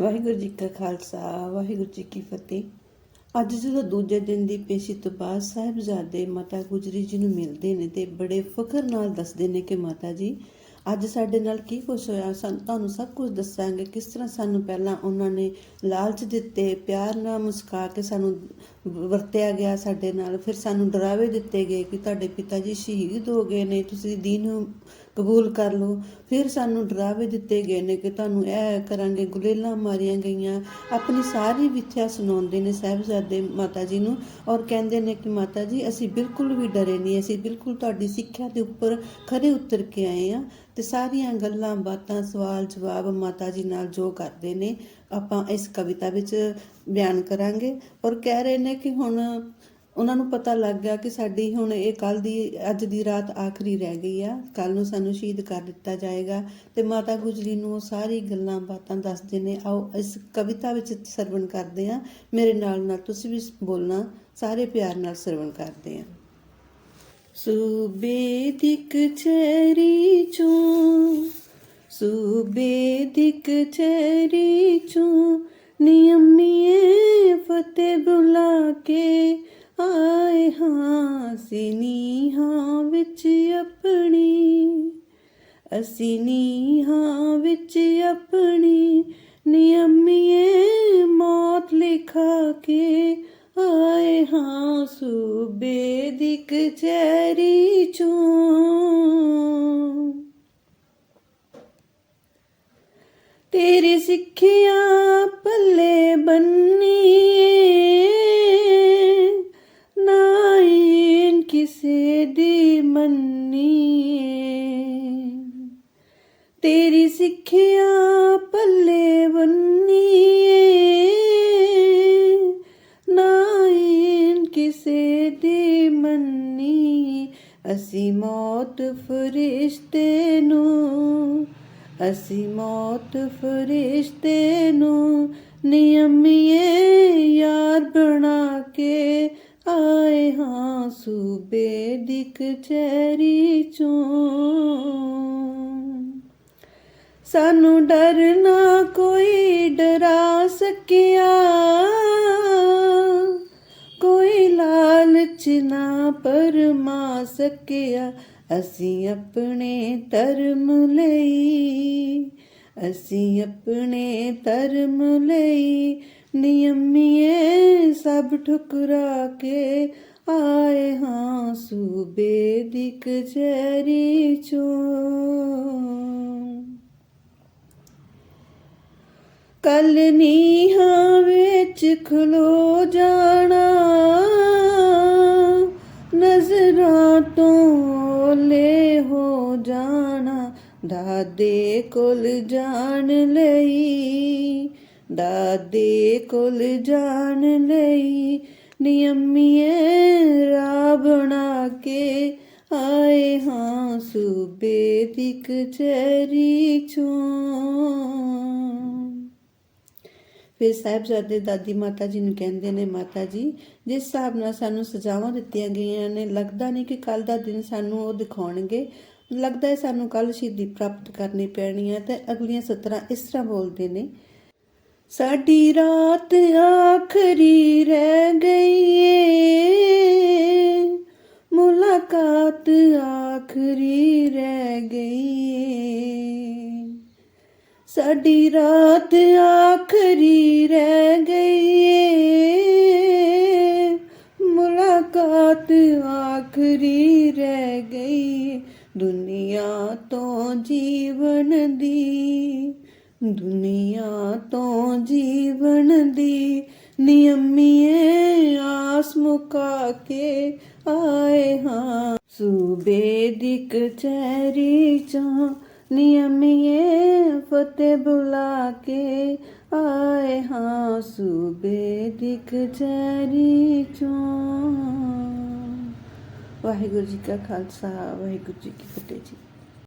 ਵਾਹਿਗੁਰੂ ਜੀ ਕਾ ਖਾਲਸਾ, ਵਾਹਿਗੁਰੂ ਜੀ ਕੀ ਫਤਿਹ। ਅੱਜ ਜਦੋਂ ਦੂਜੇ ਦਿਨ ਦੀ ਪੇਸ਼ੀ ਤੋਂ ਬਾਅਦ ਸਾਹਿਬਜ਼ਾਦੇ ਮਾਤਾ ਗੁਜਰੀ ਜੀ ਨੂੰ ਮਿਲਦੇ ਨੇ ਤੇ ਬੜੇ ਫਖਰ ਨਾਲ ਦੱਸਦੇ ਨੇ ਕਿ ਮਾਤਾ ਜੀ, ਅੱਜ ਸਾਡੇ ਨਾਲ ਕੀ ਕੁਛ ਹੋਇਆ? ਸਾਨੂੰ ਤੁਹਾਨੂੰ ਸਭ ਕੁਝ ਦੱਸਾਂਗੇ। ਕਿਸ ਤਰ੍ਹਾਂ ਸਾਨੂੰ ਪਹਿਲਾਂ ਉਹਨਾਂ ਨੇ ਲਾਲਚ ਦਿੱਤੇ, ਪਿਆਰ ਨਾਲ ਮੁਸਕਾ ਕੇ ਸਾਨੂੰ ਵਰਤਿਆ ਗਿਆ ਸਾਡੇ ਨਾਲ, ਫਿਰ ਸਾਨੂੰ ਡਰਾਵੇ ਦਿੱਤੇ ਗਏ ਕਿ ਤੁਹਾਡੇ ਪਿਤਾ ਜੀ ਸ਼ਹੀਦ ਹੋ ਗਏ ਨੇ, ਤੁਸੀਂ ਦੀਨ ਨੂੰ ਕਬੂਲ ਕਰ ਲਓ। ਫਿਰ ਸਾਨੂੰ ਡਰਾਵੇ ਦਿੱਤੇ ਗਏ ਨੇ ਕਿ ਤੁਹਾਨੂੰ ਇਹ ਕਰਾਂਗੇ, ਗੁਲੇਲਾਂ ਮਾਰੀਆਂ ਗਈਆਂ। ਆਪਣੀ ਸਾਰੀ ਵਿਥਿਆ ਸੁਣਾਉਂਦੇ ਨੇ ਸਾਹਿਬਜ਼ਾਦੇ ਮਾਤਾ ਜੀ ਨੂੰ ਔਰ ਕਹਿੰਦੇ ਨੇ ਕਿ ਮਾਤਾ ਜੀ ਅਸੀਂ ਬਿਲਕੁਲ ਵੀ ਡਰੇ ਨਹੀਂ, ਅਸੀਂ ਬਿਲਕੁਲ ਤੁਹਾਡੀ ਸਿੱਖਿਆ ਦੇ ਉੱਪਰ ਖਰੇ ਉਤਰ ਕੇ ਆਏ ਆ ਤੇ ਸਾਰੀਆਂ ਗੱਲਾਂ, ਬਾਤਾਂ, ਸਵਾਲ, ਜਵਾਬ ਮਾਤਾ ਜੀ ਨਾਲ ਜੋ ਕਰਦੇ ਨੇ, ਆਪਾਂ ਇਸ ਕਵਿਤਾ ਵਿੱਚ ਬਿਆਨ ਕਰਾਂਗੇ। ਔਰ ਕਹਿ ਰਹੇ ਨੇ ਕਿ ਹੁਣ ਉਹਨਾਂ ਨੂੰ ਪਤਾ ਲੱਗ ਗਿਆ ਕਿ ਸਾਡੀ ਹੁਣ ਇਹ ਕੱਲ ਦੀ, ਅੱਜ ਦੀ ਰਾਤ ਆਖਰੀ ਰਹਿ ਗਈ ਆ। ਕੱਲ ਨੂੰ ਸਾਨੂੰ ਸ਼ਹੀਦ ਕਰ ਦਿੱਤਾ ਜਾਏਗਾ ਤੇ ਮਾਤਾ ਗੁਜਰੀ ਨੂੰ ਉਹ ਸਾਰੀ ਗੱਲਾਂ ਬਾਤਾਂ ਦੱਸਦੇ ਨੇ। ਆਓ ਇਸ ਕਵਿਤਾ ਵਿੱਚ ਸਰਵਣ ਕਰਦੇ ਆ ਮੇਰੇ ਨਾਲ ਨਾਲ ਤੁਸੀਂ ਵੀ ਬੋਲਣਾ, ਸਾਰੇ ਪਿਆਰ ਨਾਲ ਸਰਵਣ ਕਰਦੇ ਆ ਸੂਬੇ ਦੀ ਕਚਹਿਰੀ ਚੋਂ, ਸੂਬੇ ਦੀ ਕਚਹਿਰੀ ਚੋਂ ਨਿਯਮੀਏ ਫਤਿਹ ਬੁਲਾ ਕੇ ਆਏ ਹਾਂ ਸਿਨੀਹਾਂ ਵਿੱਚ ਆਪਣੀ ਅਸੀਂ ਨੀਹਾਂ ਵਿੱਚ ਆਪਣੀ, ਨਿਯਮੀਏ ਮੌਤ ਲਿਖਾ ਕੇ ਆਏ ਹਾਂ ਸੂਬੇ ਦੀ ਕਚਹਿਰੀ ਚੋਂ। ਤੇਰੀ ਸਿੱਖਿਆ ਪੱਲੇ ਬੰਨੀ ਸਿੱਖਿਆ ਪੱਲੇ ਬੰਨੀਏ। ਨਾਇਨ ਕਿਸੇ ਦੀ ਮੰਨੀ ਅਸੀਂ ਮੌਤ ਫਰਿਸ਼ਤੇ ਨੂੰ, ਅਸੀਂ ਮੌਤ ਫਰਿਸ਼ਤੇ ਨੂੰ ਨਿਯਮੀਏ। ਯਾਰ ਬਣਾ ਕੇ ਆਏ ਹਾਂ ਸੂਬੇ ਦੀ ਕਚਹਿਰੀ ਚੋਂ। ਸਾਨੂੰ ਡਰ ਨਾ ਕੋਈ ਡਰਾ ਸਕਿਆ। ਕੋਈ ਲਾਲਚ ਨਾ ਪਰਮਾ ਸਕਿਆ। ਅਸੀਂ ਆਪਣੇ ਧਰਮ ਲਈ, ਅਸੀਂ ਆਪਣੇ ਧਰਮ ਲਈ ਨਿਯਮੀਏ, ਸਭ ਠੁਕਰਾ ਕੇ ਆਏ ਹਾਂ ਸੂਬੇ ਦੀ ਕਚਹਿਰੀ ਚੋਂ। ਕੱਲ ਨੀਹਾਂ ਵਿੱਚ ਖਲੋ ਜਾਣਾ। ਨਜ਼ਰਾਂ ਤੋਂ ਲੈ ਹੋ ਜਾਣਾ। ਦਾਦੇ ਕੋਲ ਜਾਣ ਲਈ, ਦਾਦੇ ਕੋਲ ਜਾਣ ਲਈ ਨਿਯਮੀਏ ਰਾ ਬਣਾ ਕੇ ਆਏ ਹਾਂ ਸੂਬੇ ਦੀ ਕਚਹਿਰੀ ਚੋਂ। ਫਿਰ ਸਾਹਿਬਜ਼ਾਦੇ ਦਾਦੀ ਮਾਤਾ ਜੀ ਨੂੰ ਕਹਿੰਦੇ ਨੇ, ਮਾਤਾ ਜੀ, ਜਿਸ ਹਿਸਾਬ ਨਾਲ ਸਾਨੂੰ ਸਜ਼ਾਵਾਂ ਦਿੱਤੀਆਂ ਗਈਆਂ ਨੇ, ਲੱਗਦਾ ਨਹੀਂ ਕਿ ਕੱਲ ਦਾ ਦਿਨ ਸਾਨੂੰ ਉਹ ਦਿਖਾਉਣਗੇ। ਲੱਗਦਾ ਹੈ ਸਾਨੂੰ ਕੱਲ ਸ਼ਹੀਦੀ ਪ੍ਰਾਪਤ ਕਰਨੀ ਪੈਣੀ ਹੈ। ਤੇ ਅਗਲੀਆਂ ਸਤਰਾਂ ਇਸ ਤਰ੍ਹਾਂ ਬੋਲਦੇ ਨੇ, ਸਾਡੀ ਰਾਤ ਆਖਰੀ ਰਹਿ ਗਈ ਏ, ਮੁਲਾਕਾਤ ਆਖਰੀ ਰਹਿ ਗਈ ਏ। ਸਾਡੀ ਰਾਤ ਆਖਰੀ ਰਹਿ ਗਈ ਏ। ਮੁਲਾਕਾਤ ਆਖਰੀ ਰਹਿ ਗਈ ਦੁਨੀਆ ਤੋਂ ਜੀਵਨ ਦੀ। ਦੁਨੀਆ ਤੋਂ ਜੀਵਨ ਦੀ ਨਿਯਮੀਏ ਆਸ ਮੁਕਾ ਕੇ ਆਏ ਹਾਂ। ਸੂਬੇ ਦੀ ਕਚਹਿਰੀ ਚੋਂ ਨਿਯਮੀਏ ਫਤਿਹ ਬੁਲਾ ਕੇ ਆਏ ਹਾਂ ਸੂਬੇ ਦੀ ਕਚਹਿਰੀ ਚੋਂ। ਵਾਹਿਗੁਰੂ ਜੀ ਕਾ ਖਾਲਸਾ, ਵਾਹਿਗੁਰੂ ਜੀ ਕੀ ਫਤਿਹ ਜੀ।